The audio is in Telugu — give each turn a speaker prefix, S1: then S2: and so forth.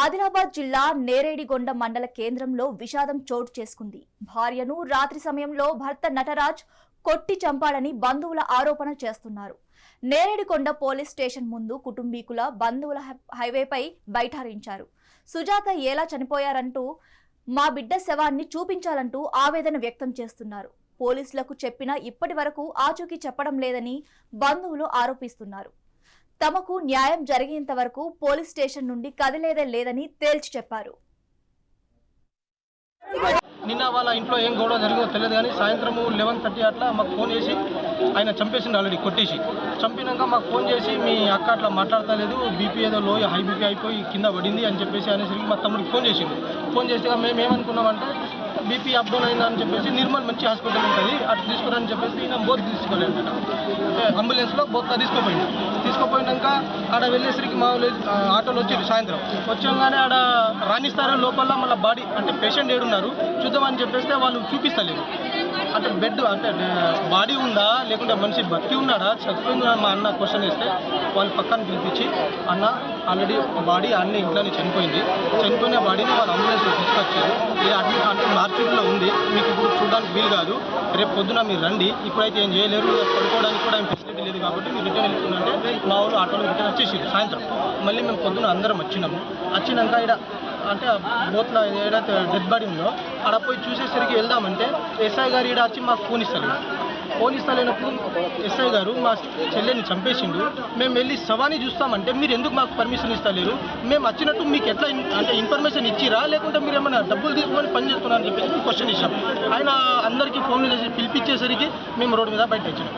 S1: ఆదిలాబాద్ జిల్లా నేరేడిగొండ మండల కేంద్రంలో విషాదం చోటు చేసుకుంది. భార్యను రాత్రి సమయంలో భర్త నటరాజ్ కొట్టి చంపాడని బంధువుల ఆరోపణ చేస్తున్నారు. నేరేడికొండ పోలీస్ స్టేషన్ ముందు కుటుంబీకుల బంధువుల హైవేపై బైఠారించారు సుజాత ఎలా చనిపోయారంటూ మా బిడ్డ శవాన్ని చూపించాలంటూ ఆవేదన వ్యక్తం చేస్తున్నారు. పోలీసులకు చెప్పినా ఇప్పటి వరకు ఆచూకీ చెప్పడం లేదని బంధువులు ఆరోపిస్తున్నారు. తమకు న్యాయం జరిగేంత వరకు పోలీస్ స్టేషన్ నుండి కదిలేదే లేదని తేల్చి చెప్పారు.
S2: నిన్న వాళ్ళ ఇంట్లో ఏం గొడవ జరిగిందో తెలియదు కానీ సాయంత్రం లెవెన్ థర్టీ అట్లా మాకు ఫోన్ చేసి ఆయన చంపేసిండు ఆల్రెడీ కొట్టేసి. చంపినాక మాకు ఫోన్ చేసి మీ అక్క అట్లా మాట్లాడతలేదు బీపీ ఏదో లో హై బీపీ అయిపోయి కింద పడింది అని చెప్పేసి అనేసరికి మా తమ్ముడికి ఫోన్ చేసిండు. ఫోన్ చేసి మేము ఏమనుకున్నామంటే బీపీ అప్ డౌన్ అయిందా అని చెప్పేసి నిర్మల్ మంచి హాస్పిటల్ ఉంటుంది. అటు తీసుకురని చెప్పేసి ఈయన బోత్ తీసుకోలేదు అంటే అంబులెన్స్లో బోత్ తీసుకుపోయింది తీసుకుపోయినాక ఆడ వెళ్ళేసరికి మా ఆటోలు ఆ, ఆటోలో సాయంత్రం. వచ్చాగానే ఆడ రాణిస్తారు లోపల మళ్ళీ బాడీ అంటే పేషెంట్ ఏడున్నారు. చూద్దామని చెప్పేస్తే వాళ్ళు చూపిస్తలేదు అంటే బెడ్ అంటే బాడీ ఉందా లేకుంటే మనిషి బతికి ఉన్నాడా? చచ్చిపోయిందా మా అన్న క్వశ్చన్ వేస్తే వాళ్ళు పక్కన పిలిపించి అన్న ఆల్రెడీ బాడీ అన్న ఇంట్లోనే చనిపోయింది. చనిపోయిన బాడీని వాళ్ళు అంబులెన్స్లో తీసుకొచ్చారు. ఇది అడ్మిట్ అంటే మార్చిట్లో ఉంది. మీకు ఇప్పుడు చూడడానికి వీలు కాదు. రేపు పొద్దున మీరు రండి. ఇప్పుడైతే ఏం చేయలేరు. పడుకోవడానికి కూడా ఏం ఫెసిలిటీ లేదు కాబట్టి మీరు రిటర్న్ వెళ్తుందంటే మా వాళ్ళు ఆటోలో రిటర్న్ వచ్చేసారు సాయంత్రం. మళ్ళీ మేము పొద్దున అందరం వచ్చినాము. వచ్చినాక ఇక్కడ అంటే బోత్లో ఏదైతే డెడ్ బాడీ ఉందో అక్కడ పోయి చూసేసరికి వెళ్దామంటే ఎస్ఐ గారు ఇక్కడ వచ్చి మాకు ఫోన్ ఇస్తారు. ఫోన్ ఇస్తలేనప్పుడు ఎస్ఐ గారు మా చెల్లెని చంపేసిండు. మేము వెళ్ళి సవాని చూస్తామంటే మీరు ఎందుకు మాకు పర్మిషన్ ఇస్తలేరు? మేము వచ్చినట్టు మీకు ఎట్లా అంటే ఇన్ఫర్మేషన్ ఇచ్చిరా? లేకుంటే మీరు ఏమైనా డబ్బులు తీసుకొని పని చేస్తున్నారని చెప్పేసి క్వశ్చన్ ఇచ్చాం ఆయన అందరికీ ఫోన్లు చేసి పిలిపించేసరికి మేము రోడ్డు మీద బయట వచ్చినాం.